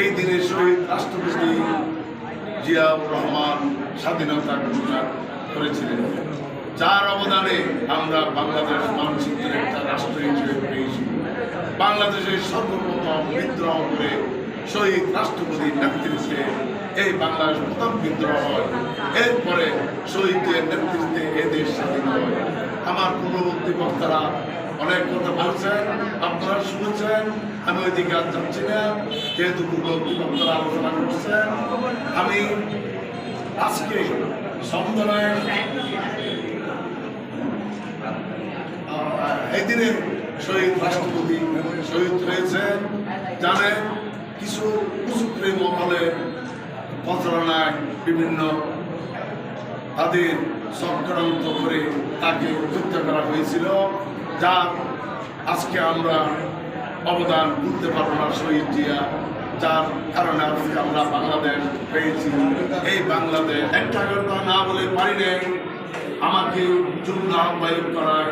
এই দিনে শহীদ রাষ্ট্রপতি জিয়াউর রহমান স্বাধীনতা ঘোষণা করেছিলেন। যার অবদানে আমরা বাংলাদেশ মানচিত্রের একটা রাষ্ট্র হিসেবে পেয়েছি। বাংলাদেশের সর্বপ্রথম বিদ্রোহ করে শহীদ রাষ্ট্রপতির নেতৃত্বে এই বাংলাদেশ প্রথম বিদ্রোহ হয়। এরপরে শহীদদের নেতৃত্বে এ দেশ স্বাধীন হয়। আমার পূর্ববর্তী বক্তারা অনেক কথা বলছেন, আপনারা শুনেছেন আমি ওইদিকে আর যাচ্ছি না যেহেতু আলোচনা করছেন। আমি আজকে শহীদ রাষ্ট্রপতি শহীদ জানেন, কিছু কুচুক্রি মহলে প্রচারণায় বিভিন্ন তাদের চক্রান্ত করে তাকে হত্যা করা হয়েছিল যা আজকে আমরা অবদান করতে পারব না শহীদ জিয়া, যার কারণে আজকে আমরা বাংলাদেশ পেয়েছি। এই বাংলাদেশ একটা না বলে পারি আমাকে জুমলা আহ্বায়ক করায়